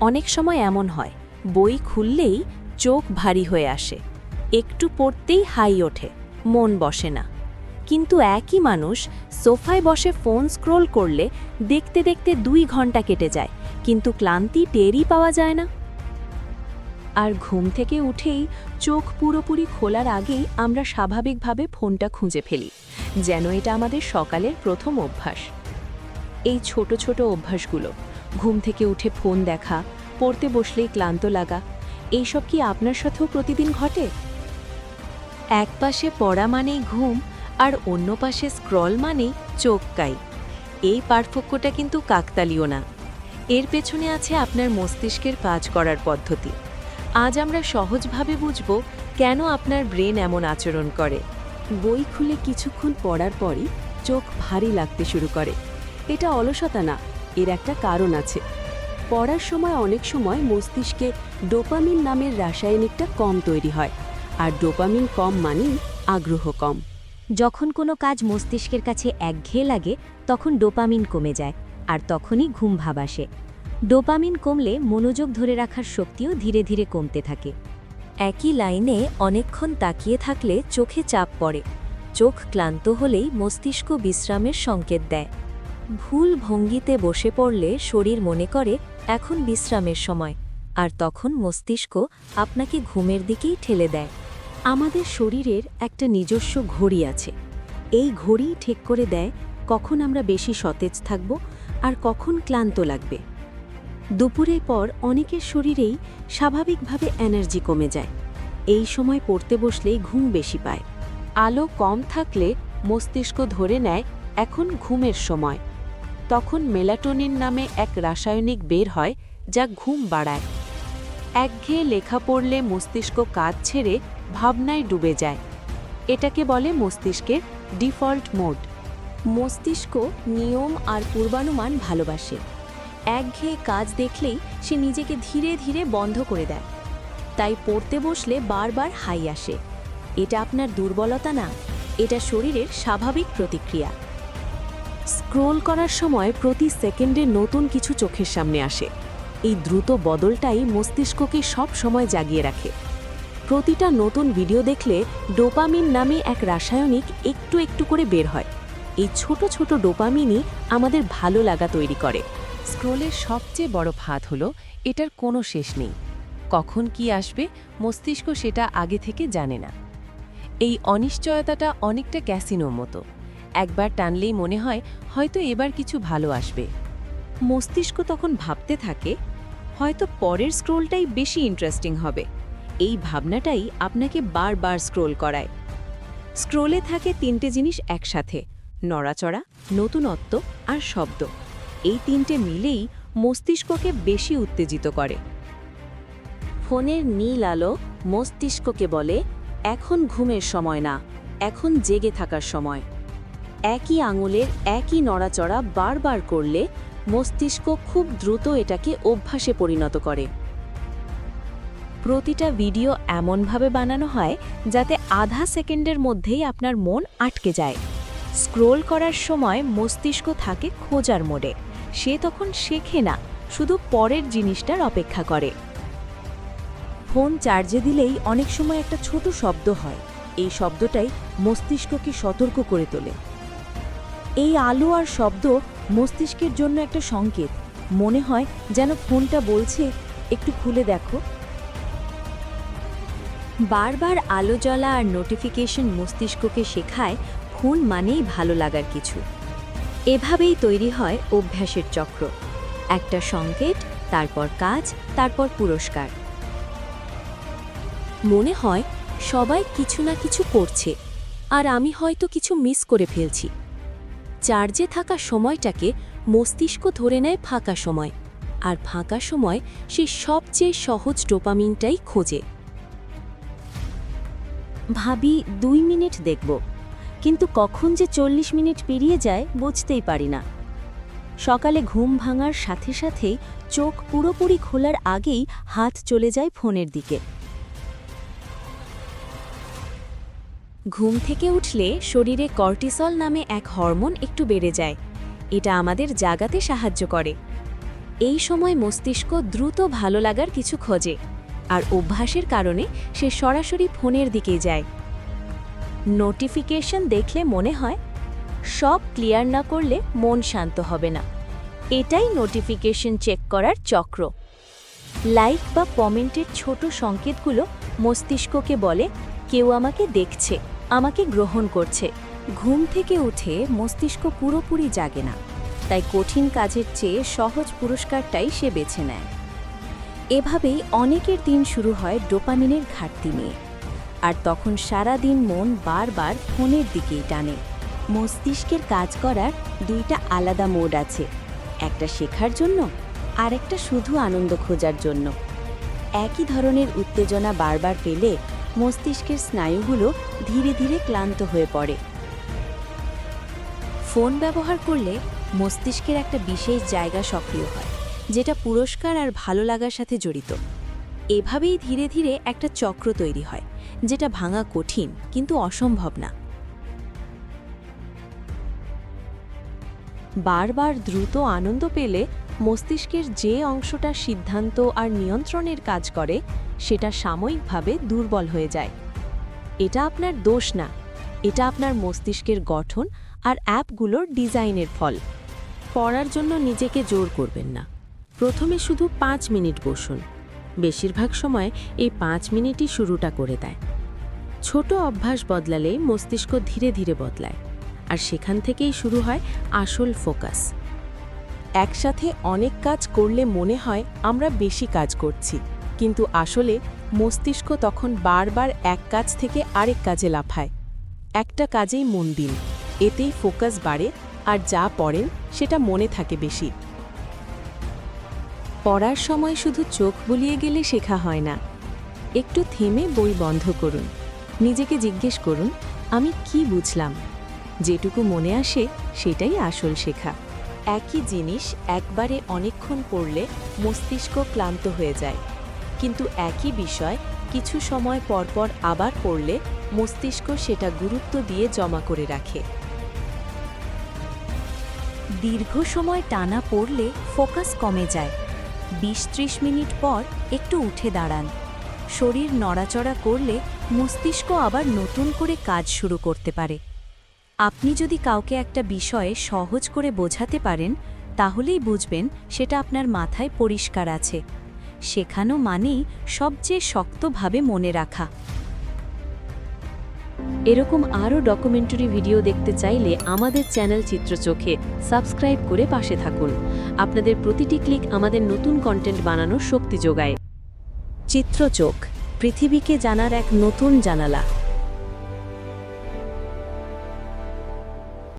অনেক সময় এমন হয়, বই খুললেই চোখ ভারী হয়ে আসে, একটু পড়তেই হাই ওঠে, মন বসে না। কিন্তু একই মানুষ সোফায় বসে ফোন স্ক্রোল করলে দেখতে দেখতে দুই ঘণ্টা কেটে যায়, কিন্তু ক্লান্তি টেরই পাওয়া যায় না। আর ঘুম থেকে উঠেই চোখ পুরোপুরি খোলার আগেই আমরা স্বাভাবিকভাবে ফোনটা খুঁজে ফেলি, যেন এটা আমাদের সকালের প্রথম অভ্যাস। এই ছোট ছোট অভ্যাসগুলো ঘুম থেকে উঠে ফোন দেখা, পড়তে বসলেই ক্লান্ত লাগা। এইসব কি আপনার সাথেও প্রতিদিন ঘটে? এক পাশে পড়া মানেই ঘুম, আর অন্য পাশে স্ক্রল মানেই চোখ কাই। এই পার্থক্যটা কিন্তু কাকতালীয় না। এর পেছনে আছে আপনার মস্তিষ্কের কাজ করার পদ্ধতি। আজ আমরা সহজভাবে বুঝব কেন আপনার ব্রেন এমন আচরণ করে। বই খুলে কিছুক্ষণ পড়ার পরই চোখ ভারী লাগতে শুরু করে। এটা অলসতা না এর একটা কারণ আছে। পড়ার সময় অনেক সময় মস্তিষ্কে ডোপামিন নামের রাসায়নিকটা কম তৈরি হয়, আর ডোপামিন কম মানেই আগ্রহ কম। যখন কোনো কাজ মস্তিষ্কের কাছে একঘেয়ে লাগে, তখন ডোপামিন কমে যায়, আর তখনই ঘুম ভাব আসে। ডোপামিন কমলে মনোযোগ ধরে রাখার শক্তিও ধীরে ধীরে কমতে থাকে। একই লাইনে অনেকক্ষণ তাকিয়ে থাকলে চোখে চাপ পড়ে। চোখ ক্লান্ত হলেই মস্তিষ্ক বিশ্রামের সংকেত দেয়। ভুল ভঙ্গিতে বসে পড়লে শরীর মনে করে, এখন বিশ্রামের সময়। আর তখন মস্তিষ্ক আপনাকে ঘুমের দিকেই ঠেলে দেয়। আমাদের শরীরের একটা নিজস্ব ঘড়ি আছে। এই ঘড়ি ঠিক করে দেয় কখন আমরা বেশি সতেজ থাকব আর কখন ক্লান্ত লাগবে। দুপুরের পর অনেকের শরীরেই স্বাভাবিকভাবে এনার্জি কমে যায়। এই সময় পড়তে বসলেই ঘুম বেশি পায়। আলো কম থাকলে মস্তিষ্ক ধরে নেয়, এখন ঘুমের সময়। তখন মেলাটোনিন নামে এক রাসায়নিক বের হয় যা ঘুম বাড়ায়। একঘেয়ে লেখা পড়লে মস্তিষ্ক কাজ ছেড়ে ভাবনায় ডুবে যায়। এটাকে বলে মস্তিষ্কের ডিফল্ট মোড। মস্তিষ্ক নিয়ম আর পূর্বানুমান ভালোবাসে। একঘেয়ে কাজ দেখলেই সে নিজেকে ধীরে ধীরে বন্ধ করে দেয়। তাই পড়তে বসলে বারবার হাই আসে। এটা আপনার দুর্বলতা না, এটা শরীরের স্বাভাবিক প্রতিক্রিয়া। স্ক্রোল করার সময় প্রতি সেকেন্ডে নতুন কিছু চোখের সামনে আসে। এই দ্রুত বদলটাই মস্তিষ্ককে সব সময় জাগিয়ে রাখে। প্রতিটা নতুন ভিডিও দেখলে ডোপামিন নামে এক রাসায়নিক একটু একটু করে বের হয়। এই ছোট ছোট ডোপামিনই আমাদের ভালো লাগা তৈরি করে। স্ক্রোলের সবচেয়ে বড় ফাঁদ হলো, এটার কোনো শেষ নেই। কখন কি আসবে মস্তিষ্ক সেটা আগে থেকে জানে না। এই অনিশ্চয়তাটা অনেকটা ক্যাসিনোর মতো। একবার টানলেই মনে হয় হয়তো এবার কিছু ভালো আসবে। মস্তিষ্ক তখন ভাবতে থাকে, হয়তো পরের স্ক্রোলটাই বেশি ইন্টারেস্টিং হবে। এই ভাবনাটাই আপনাকে বারবার স্ক্রোল করায়। স্ক্রোলে থাকে তিনটে জিনিস একসাথে, নড়াচড়া, নতুনত্ব আর শব্দ। এই তিনটে মিলেই মস্তিষ্ককে বেশি উত্তেজিত করে। ফোনের নীল আলো মস্তিষ্ককে বলে, এখন ঘুমের সময় না, এখন জেগে থাকার সময়। একই আঙুলের একই নড়াচড়া বারবার করলে মস্তিষ্ক খুব দ্রুত এটাকে অভ্যাসে পরিণত করে। প্রতিটা ভিডিও এমনভাবে বানানো হয় যাতে আধা সেকেন্ডের মধ্যেই আপনার মন আটকে যায়। স্ক্রোল করার সময় মস্তিষ্ক থাকে খোঁজার মোডে। সে তখন শেখে না, শুধু পরের জিনিসটার অপেক্ষা করে। ফোন চার্জে দিলেই অনেক সময় একটা ছোট শব্দ হয়। এই শব্দটাই মস্তিষ্ককে সতর্ক করে তোলে। এই আলো আর শব্দ মস্তিষ্কের জন্য একটা সংকেত। মনে হয় যেন ফোনটা বলছে, একটু খুলে দেখো। বারবার আলো জ্বলা আর নোটিফিকেশন মস্তিষ্ককে শেখায়, ফোন মানেই ভালো লাগার কিছু। এভাবেই তৈরি হয় অভ্যাসের চক্র। একটা সংকেত, তারপর কাজ, তারপর পুরস্কার। মনে হয় সবাই কিছু না কিছু করছে, আর আমি হয়তো কিছু মিস করে ফেলছি। চার্জে থাকা সময়টাকে মস্তিষ্ক ধরে নেয় ফাঁকা সময়, আর ফাঁকা সময় সে সবচেয়ে সহজ ডোপামিনটাই খোঁজে। ভাবি, দুই মিনিট দেখব, কিন্তু কখন যে চল্লিশ মিনিট পেরিয়ে যায় বুঝতেই পারি না। সকালে ঘুম ভাঙার সাথে সাথেই চোখ পুরোপুরি খোলার আগেই হাত চলে যায় ফোনের দিকে। ঘুম থেকে উঠলে শরীরে কর্টিসল নামে এক হরমোন একটু বেড়ে যায়। এটা আমাদের জাগাতে সাহায্য করে। এই সময় মস্তিষ্ক দ্রুত ভালো লাগার কিছু খোঁজে, আর অভ্যাসের কারণে সে সরাসরি ফোনের দিকে যায়। নোটিফিকেশন দেখলে মনে হয়, সব ক্লিয়ার না করলে মন শান্ত হবে না। এটাই নোটিফিকেশন চেক করার চক্র। লাইক বা কমেন্টের ছোট সংকেতগুলো মস্তিষ্ককে বলে, কেউ আমাকে দেখছে। আমাকে গ্রহণ করছে। ঘুম থেকে উঠে মস্তিষ্ক পুরোপুরি জাগে না, তাই কঠিন কাজের চেয়ে সহজ পুরস্কারটাই সে বেছে নেয়। এভাবেই অনেকের দিন শুরু হয় ডোপামিনের ঘাটতি নিয়ে, আর তখন সারা দিন মন বারবার ফোনের দিকেই টানে। মস্তিষ্কের কাজ করার দুইটা আলাদা মোড আছে, একটা শেখার জন্য আর একটা শুধু আনন্দ খোঁজার জন্য। একই ধরনের উত্তেজনা বারবার পেলে মস্তিষ্কের স্নায়ুগুলো ধীরে ধীরে ক্লান্ত হয়ে পড়ে। ফোন ব্যবহার করলে মস্তিষ্কের একটা বিশেষ জায়গা সক্রিয় হয়, যেটা পুরস্কার আর ভালো লাগার সাথে জড়িত। এভাবেই ধীরে ধীরে একটা চক্র তৈরি হয়, যেটা ভাঙা কঠিন কিন্তু অসম্ভব না। বারবার দ্রুত আনন্দ পেলে মস্তিষ্কের যে অংশটা সিদ্ধান্ত আর নিয়ন্ত্রণের কাজ করে, সেটা সাময়িকভাবে দুর্বল হয়ে যায়। এটা আপনার দোষ না। এটা আপনার মস্তিষ্কের গঠন আর অ্যাপগুলোর ডিজাইনের ফল। পড়ার জন্য নিজেকে জোর করবেন না। প্রথমে শুধু পাঁচ মিনিট বসুন। বেশিরভাগ সময় এই পাঁচ মিনিটই শুরুটা করে দেয়। ছোট অভ্যাস বদলালে মস্তিষ্ক ধীরে ধীরে বদলায়। আর সেখান থেকেই শুরু হয় আসল ফোকাস। একসাথে অনেক কাজ করলে মনে হয় আমরা বেশি কাজ করছি। কিন্তু আসলে মস্তিষ্ক তখন বারবার এক কাজ থেকে আরেক কাজে লাফায়। একটা কাজেই মন দিন, এতেই ফোকাস বাড়ে আর যা পড়েন সেটা মনে থাকে বেশি। পড়ার সময় শুধু চোখ বুলিয়ে গেলে শেখা হয় না। একটু থেমে বই বন্ধ করুন। নিজেকে জিজ্ঞেস করুন, আমি কি বুঝলাম? যেটুকু মনে আসে সেটাই আসল শেখা। একই জিনিস একবারে অনেকক্ষণ পড়লে মস্তিষ্ক ক্লান্ত হয়ে যায়। কিন্তু একই বিষয় কিছু সময় পরপর আবার পড়লে মস্তিষ্ক সেটা গুরুত্ব দিয়ে জমা করে রাখে। দীর্ঘ সময় টানা পড়লে ফোকাস কমে যায়। বিশ ত্রিশ মিনিট পর একটু উঠে দাঁড়ান। শরীর নড়াচড়া করলে মস্তিষ্ক আবার নতুন করে কাজ শুরু করতে পারে। আপনি যদি কাউকে একটা বিষয়ে সহজ করে বোঝাতে পারেন, তাহলেই বুঝবেন সেটা আপনার মাথায় পরিষ্কার আছে। শেখানো মানেই সবচেয়ে শক্তভাবে মনে রাখা। এরকম আরও ডকুমেন্টারি ভিডিও দেখতে চাইলে আমাদের চ্যানেল চিত্রচোখে সাবস্ক্রাইব করে পাশে থাকুন। আপনাদের প্রতিটি ক্লিক আমাদের নতুন কন্টেন্ট বানানোর শক্তি যোগায়। চিত্রচোখ পৃথিবীকে জানার এক নতুন জানালা।